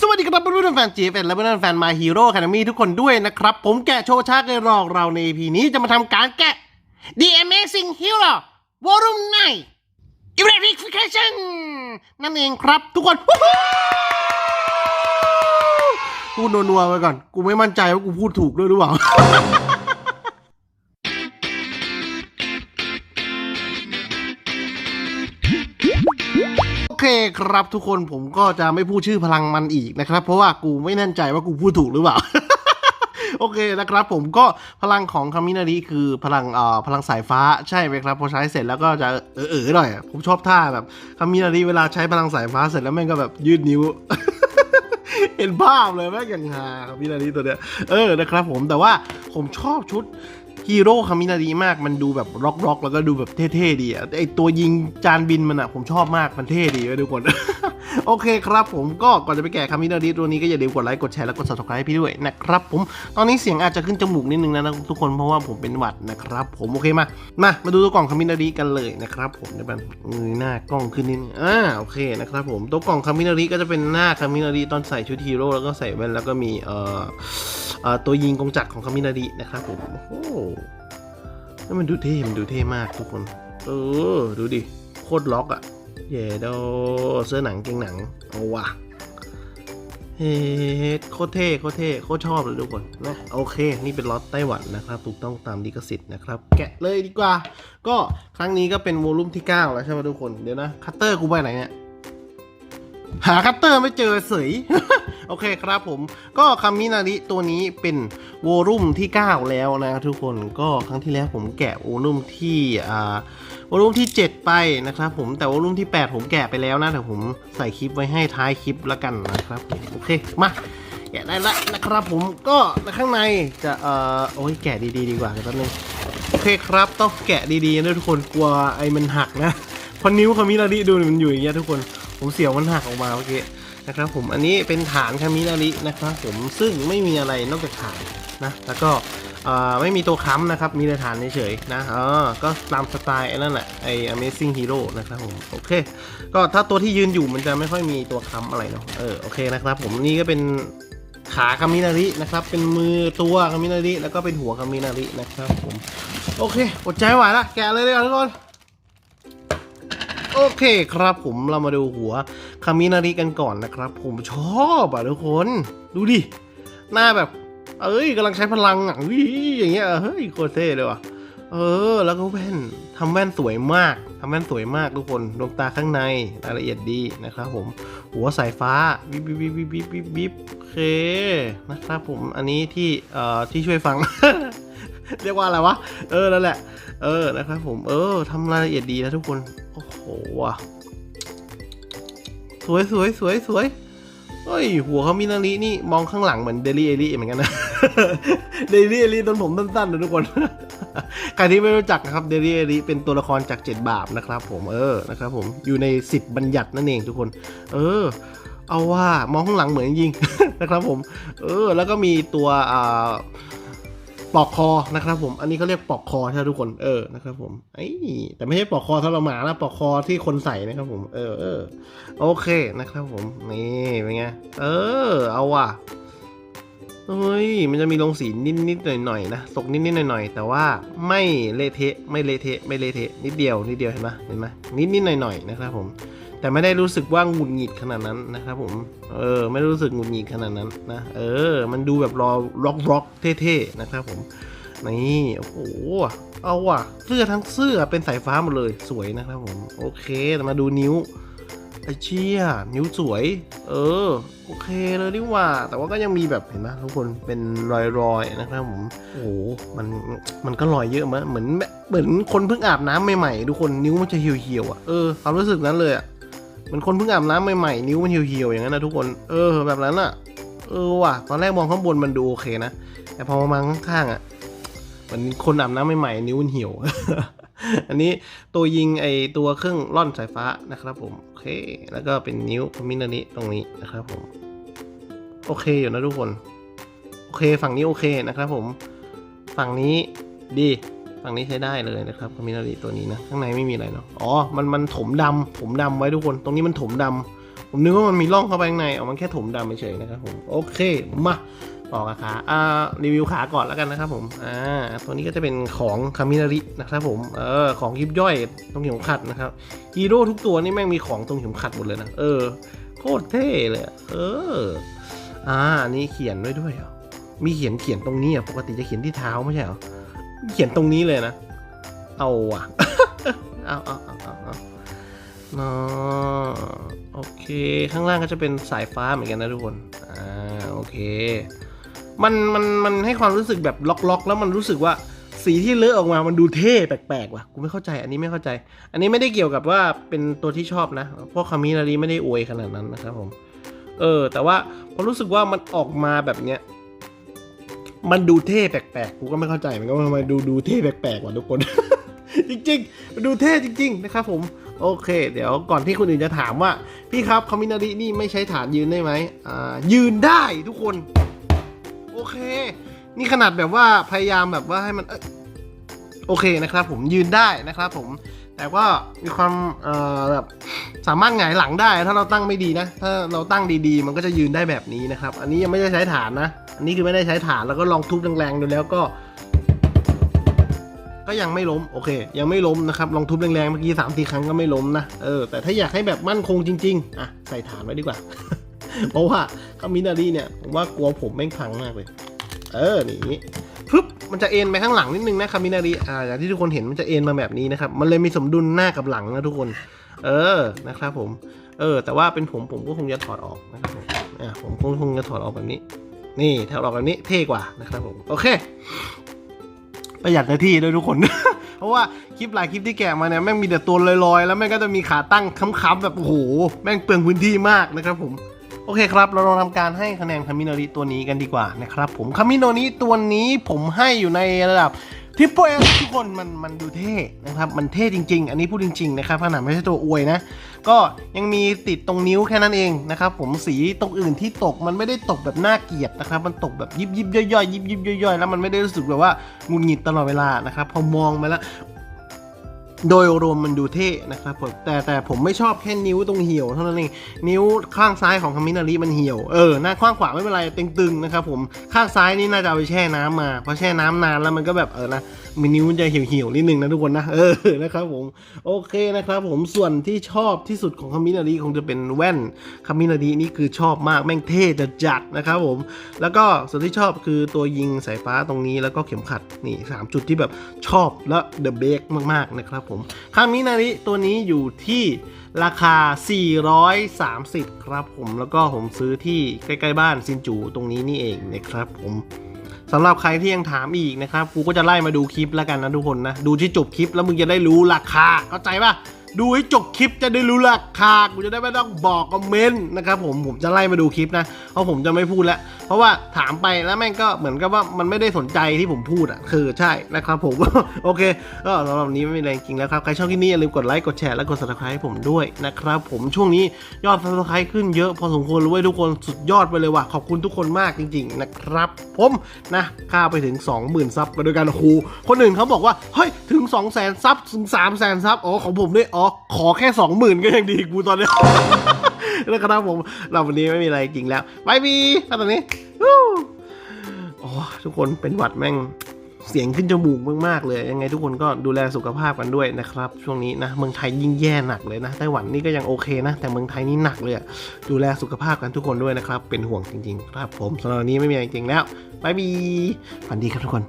สวัสดีครับเพื่อนๆแฟนจีเและเพื่อนๆแฟนมาฮีโร่แคนามีทุกคนด้วยนะครับ ผมแกะโชว์ชาเกยรอกเราใน EP นี้จะมาทำการแกะ The Amazing Hero Volume 9 Eradication นั่นเองครับทุกคนวู้ฮู้พูดนัวๆไปก่อน กูไม่มั่นใจว่ากูพูดถูกด้วยหรือเปล่า เคครับทุกคนผมก็จะไม่พูดชื่อพลังมันอีกนะครับ เพราะว่ากูไม่แน่ใจว่ากูพูดถูกหรือเปล่า โอเคนะครับผมก็พลังของคามินารีคือพลังเอ่อพลังสายฟ้าใช่ไหมครับพอใช้เสร็จแล้วก็จะเออเออๆหน่อย ผมชอบท่าแบบคามินารีเวลาใช้พลังสายฟ้าเสร็จแล้วแม่งก็แบบยืดนิ้วเห็นภาพเลยแม่งอย่างฮาคามินารีตัวเนี้ยเออนะครับผมแต่ว่าผมชอบชุด ฮีโร่คามินารีมากมันดูแบบร็อกร็อกๆ แล้วก็ดูแบบเท่ๆดีอะไอตัวยิงจานบินมันอะผมชอบมากมันเท่ดีไว้ทุกคน โอเคครับผมก็ก่อนจะไปแกะคามินารีตัวนี้ก็อย่าลืมกดไลค์กดแชร์แล้วกด subscribe ให้พี่ด้วยนะครับผมตอนนี้เสียงอาจจะขึ้นจมูกนิดนึงนะทุกคนเพราะว่าผมเป็นหวัดนะครับผมโอเคมามามาดูตัวกล่องคามินารีกันเลยนะครับผมเดี๋ยวมันเงยหน้ากล้องขึ้นนิดนึงอ่าโอเคนะครับผมตัวกล่องคามินารีก็จะเป็นหน้าคามินารีตอนใส่ชุดฮีโร่แล้วก็ใส่แว่นแล้วก็มีเอ่อเอ่อ ตัวยิงกงจักรของคามินารีนะครับผมโอ้โหแล้วมันดูเท่ มันดูเท่มากทุกคน เออ ดูดิ โคตรล็อกอะเย่โดเสื้อหนังเกงหนัง เอาว่ะเฮ้โคตรเท่โคตรเท่โคตรชอบเลยทุกคนนะโอเค นี่เป็นล็อตไต้หวันนะครับ ถูกต้องตามลิขสิทธิ์นะครับ แกะเลยดีกว่า ก็ครั้งนี้ก็เป็นโวลุ่มที่ 9 แล้วใช่ไหมทุกคน เดี๋ยวนะ คัตเตอร์กูไปไหนเนี่ย หาคัตเตอร์ไม่เจอเสย โอเคครับผมก็คามินาริตัวนี้เป็นโวลุ่มที่ 9 แล้วนะทุกคนก็ครั้งที่แล้วผมแกะโวลุ่มที่อ่าวอลุ่มที่ 7 ไปนะครับผมแต่วอลุ่มที่ 8 ผมแกะไปแล้วนะแต่ผมใส่คลิปไว้ให้ท้ายคลิปแล้วกันนะครับโอเคมาแกะได้ละนะครับผมก็ข้างในจะเอ่อโอ้ยแกะดีๆดีกว่าแป๊บนึงโอเคครับต้องแกะดีๆนะทุกคนกลัวไอ้มันหักนะพอนิ้วคามินาริดูมันอยู่อย่างเงี้ยทุกคนผมเสียวมันหักออกมาเมื่อกี้ นะครับผมอันนี้เป็นฐานคามินารินะครับผมซึ่งไม่มีอะไรนอกจากฐานนะแล้วก็ไม่มีตัวค้ำนะครับ มีแต่ฐานเฉยๆนะอ๋อก็ตามสไตล์นั่นแหละไอ Amazing Hero นะครับผมโอเค ก็ถ้าตัวที่ยืนอยู่มันจะไม่ค่อยมีตัวค้ำอะไรเนาะเออโอเคนะครับผมนี่ก็เป็นขาคามินารินะครับ เป็นมือตัวคามินาริแล้วก็เป็นหัวคามินารินะครับผมโอเคอดใจไม่ไหวละแกะเลยดีกว่าทุกคน โอเคครับผมเรามาดูหัวคามินาริกันก่อนนะครับ ผมชอบอะทุกคน ดูดิ หน้าแบบ เอ้ยกำลังใช้พลังอะวิอย่างเงี้ยเฮ้ยโคตรเท่เลยว่ะเออ แล้วก็แว่นทำแว่นสวยมากทำแว่นสวยมากทุกคนดวงตาข้างในรายละเอียดดีนะครับผม หัวสายฟ้าวิบวิบวิบวิบวิบบิบโอเคนะครับผมอันนี้ที่เอ่อที่ช่วยฟัง เรียกว่าอะไรวะ เออนั่นแหละ เออนะครับผม เออทำรายละเอียดดีนะทุกคน โอ้โห ว่ะสวยสวยสวยสวยเฮ้ย หัวเขามินารินี่มองข้างหลังเหมือนเดลี่เอลี่เหมือนกันนะ เดลี่เอลี่ต้นผมสั้นๆนะทุกคน ใครที่ไม่รู้จักนะครับเดลี่เอลี่เป็นตัวละครจากเจ็ดบาปนะครับผมเออนะครับผมอยู่ในสิบบัญญัตินั่นเองทุกคน เออ เอาว่ามองข้างหลังเหมือนจริงนะครับผม เออ แล้วก็มีตัวอ่า ปลอกคอนะครับผม อันนี้เขาเรียกปลอกคอใช่ไหมทุกคน เออ นะครับผมไอ้แต่ไม่ใช่ปลอกคอสำหรับหมานะปลอกคอที่คนใส่นะครับผม เออเออโอเคนะครับผม นี่เป็นไง เออ เอาว่ะเฮ้ย มันจะมีลงสีนิดๆหน่อยๆนะตกนิดๆหน่อยๆ แต่ว่าไม่เละเทะ ไม่เละเทะ ไม่เละเทะ นิดเดียว นิดเดียวเห็นไหมเห็นไหมนิดๆหน่อยๆ นะครับผม แต่ไม่ได้รู้สึกว่าหงุดหงิดขนาดนั้นนะครับผม เออ ไม่รู้สึกหงุดหงิดขนาดนั้นนะ เออ มันดูแบบรอร็อกร็อกเท่ๆนะครับผม นี่ โอ้โห เอาว่ะ เสื้อทั้งเสื้อเป็นสายฟ้าหมดเลย สวยนะครับผม โอเคมาดูนิ้วไอเชี่ยนิ้วสวย เออ โอเคเลยดีว่า แต่ว่าก็ยังมีแบบเห็นไหมทุกคนเป็นรอยๆนะครับผมโอ้โหมันมันก็รอยเยอะมั้ยเหมือนเหมือนคนเพิ่งอาบน้ำใหม่ๆทุกคนนิ้วมันจะเหี่ยวๆอะเออความรู้สึกนั้นเลยอะ มือนคนเพิ่งอาบน้ำใหม่ๆนิ้วมันเหี่ยวๆอย่างนั้นนะทุกคนเออแบบนั้นอะเออว่ะตอนแรกมองข้างบนมันดูโอเคนะแต่พอมาข้างๆอะเหมือนคนอาบน้ำใหม่ๆนิ้วมันเหี่ยว อันนี้ตัวยิงไอตัวเครื่องล่อนสายฟ้านะครับผมโอเคแล้วก็เป็นนิ้วมินานิตรงนี้นะครับผมโอเคอยู่นะทุกคน โอเคฝั่งนี้โอเคนะครับผม ฝั่งนี้ดี ฝั่งนี้ใช้ได้เลยนะครับคามินาริตัวนี้นะ ข้างในไม่มีอะไรเนาะอ๋อมันมันถมดำถมดำไว้ทุกคน ตรงนี้มันถมดำผมนึกว่ามันมีร่องเข้าไปข้างในเอามันแค่ถมดำเฉยๆนะครับผมโอเคมาต่อกับขาอ่ารีวิวขาก่อนแล้วกันนะครับผมอ่าตัวนี้ก็จะเป็นของคามินารินะครับผมเออของยิบย่อยตรงเข็มขัดนะครับฮีโร่ทุกตัวนี่แม่งมีของตรงเข็มขัดหมดเลยนะเออโคตรเท่เลยเอออ่านนี้เขียนไว้ด้วยเหรอมีเขียนเขียนตรงนี้อะปกติจะเขียนที่เท้าไม่ใช่เหรอ เขียนตรงนี้เลยนะ เอาว่ะ เอาเอาเอาเอาเอาเนาะโอเค ข้างล่างก็จะเป็นสายฟ้าเหมือนกันนะทุกคน อ่า โอเค มัน มัน มันให้ความรู้สึกแบบล็อกๆ แล้วมันรู้สึกว่าสีที่เลอะออกมา มันดูเท่แปลกๆ ว่ะ กูไม่เข้าใจ อันนี้ไม่เข้าใจ อันนี้ไม่ได้เกี่ยวกับว่าเป็นตัวที่ชอบนะ เพราะคามินารีไม่ได้อวยขนาดนั้นนะครับผม เออ แต่ว่าพอรู้สึกว่ามันออกมาแบบเนี้ย มันดูเท่แปลกๆ กูก็ไม่เข้าใจมือนกันว่าทำไมดูดูเท่แปลกๆว่ะทุกคน จริงๆ มันดูเท่จริง ๆ นะครับผม โอเค เดี๋ยวก่อนที่คนอื่นจะถามว่า พี่ครับคอมมินารีนี่ไม่ใช้ฐานยืนได้ไหมอ่ายืนได้ทุกคน โอเค นี่ขนาดแบบว่าพยายามแบบว่าให้มันโอเคนะครับผมยืนได้นะครับผม แต่ว่ามีความเอ่อแบบสามารถหงายหลังได้ ถ้าเราตั้งไม่ดีนะ ถ้าเราตั้งดีๆ มันก็จะยืนได้แบบนี้นะครับ อันนี้ยังไม่ได้ใช้ฐานนะ อันนี้คือไม่ได้ใช้ฐานแล้วก็ลองทุบแรงๆดูแล้วก็ ก็ยังไม่ล้มโอเค ยังไม่ล้มนะครับลองทุบแรงๆเมื่อกี้สามสี่ครั้งก็ไม่ล้มนะเออแต่ถ้าอยากให้แบบมั่นคงจริงๆอะใส่ฐานไว้ดีกว่า เพราะว่าคามินารีเนี่ยผมว่ากลัวผมแม่งพังมากเลย เออนี่ ปึ๊บมันจะเอ็นไปข้างหลังนิดนึงนะคามินารีอ่าอย่างที่ทุกคนเห็นมันจะเอ็นมาแบบนี้นะครับ มันเลยมีสมดุลหน้ากับหลังนะทุกคน เออนะครับผม เออ แต่ว่าเป็นผมผมก็คงจะถอดออกนะครับผมอ่าผมคงคงจะถอดออกแบบนี้ นี่ถอดออกแบบนี้เท่กว่านะครับผมโอเค ประหยัดหน้าที่ด้วยทุกคน เพราะว่าคลิปหลายคลิปที่แกะมาเนี่ยแม่งมีแต่ตัวลอยๆ แล้วแม่งก็จะมีขาตั้งค้ำๆแบบโอ้โหแม่งเปลืองพื้นที่มากนะครับผม โอเคครับ เราลองทำการให้คะแนนคามิโนริตัวนี้กันดีกว่านะครับผมคามิโนริตัวนี้ผมให้อยู่ในระดับทิปโปเอทุกคนมันมันดูเท่นะครับ มันเท่จริง ๆ อันนี้พูดจริง ๆ นะครับขนาดไม่ใช่ตัวอวยนะ ก็ยังมีติดตรงนิ้วแค่นั้นเองนะครับ ผมสีตรงอื่นที่ตกมันไม่ได้ตกแบบน่าเกลียดนะครับ มันตกแบบยิบยิบย่อยๆยิบยิบย่อยๆแล้วมันไม่ได้รู้สึกแบบว่าหงุดหงิดตลอดเวลานะครับพอมองมาแล้ว โดยรวมมันดูเท่นะครับผมแต่แต่ผมไม่ชอบแค่นิ้วตรงเหี่ยวเท่านั้นเองนิ้วข้างซ้ายของคามินารีมันเหี่ยวเออหน้าข้างขวาไม่เป็นไรตึงๆนะครับผมข้างซ้ายนี่น่าจะเอาไปแช่น้ำมาเพราะแช่น้ำนานแล้วมันก็แบบเออนะ มีนิ้วมันจะเหี่ยวๆนิดนึงนะทุกคนนะเออนะครับผมโอเคนะครับผมส่วนที่ชอบที่สุดของคามินารีคงจะเป็นแว่นคามินารีนี่คือชอบมากแม่งเท่จะจัดนะครับผม แล้วก็ส่วนที่ชอบคือตัวยิงสายฟ้าตรงนี้แล้วก็เข็มขัดนี่สามจุดที่แบบชอบและเดอะเบกมากๆนะครับผมคามินาริตัวนี้อยู่ที่ราคา 430 ครับผมแล้วก็ผมซื้อที่ใกล้ ๆ บ้านซินจูตรงนี้นี่เองนะครับผม สำหรับใครที่ยังถามอีกนะครับ กูก็จะไล่มาดูคลิปแล้วกันนะทุกคนนะ ดูที่จบคลิปแล้วมึงจะได้รู้ราคา เข้าใจป่ะ ดูให้จบคลิปจะได้รู้ราคากูจะได้ไม่ต้องบอกคอมเมนต์นะครับผมผมจะไล่มาดูคลิปนะเพราะผมจะไม่พูดแล้ว เพราะว่าถามไปแล้วแม่งก็เหมือนกับว่ามันไม่ได้สนใจที่ผมพูดอะคือใช่นะครับผม โอเคก็สำหรับนนี้ไม่มีอะไรจริงแล้วครับ ใครชอบคลิปนี้อย่าลืมกดไลค์กดแชร์และกด subscribe ให้ผมด้วยนะครับผมช่วงนี้ยอด subscribe ขึ้นเยอะพอสมควรเลยเว้ยทุกคนสุดยอดไปเลยว่ะขอบคุณทุกคนมากจริง ๆ นะครับ ผมนะข้าไปถึง 20,000ซับไปด้วยกันโอ้โหคนอื่นเขาบอกว่าเฮ้ยถึง 200,000ซับถึง300,000ซับอ๋อของผมด้วยอ๋อขอแค่20,000ก็ยังดีกูตอนนี้แล้วครับผมเราวันนี้ไม่มีอะไรจริงแล้วบายบีตอนนี้โอ้ทุกคนเป็นหวัดแม่งเสียงขึ้นจมูกมากๆเลย ยังไงทุกคนก็ดูแลสุขภาพกันด้วยนะครับ ช่วงนี้นะเมืองไทยยิ่งแย่หนักเลยนะไต้หวันนี่ก็ยังโอเคนะ แต่เมืองไทยนี่หนักเลยอะดูแลสุขภาพกันทุกคนด้วยนะครับ เป็นห่วงจริงๆ ครับผมสำหรับวันนี้ไม่มีอะไรจริงแล้วบายบีฝันดีครับทุกคน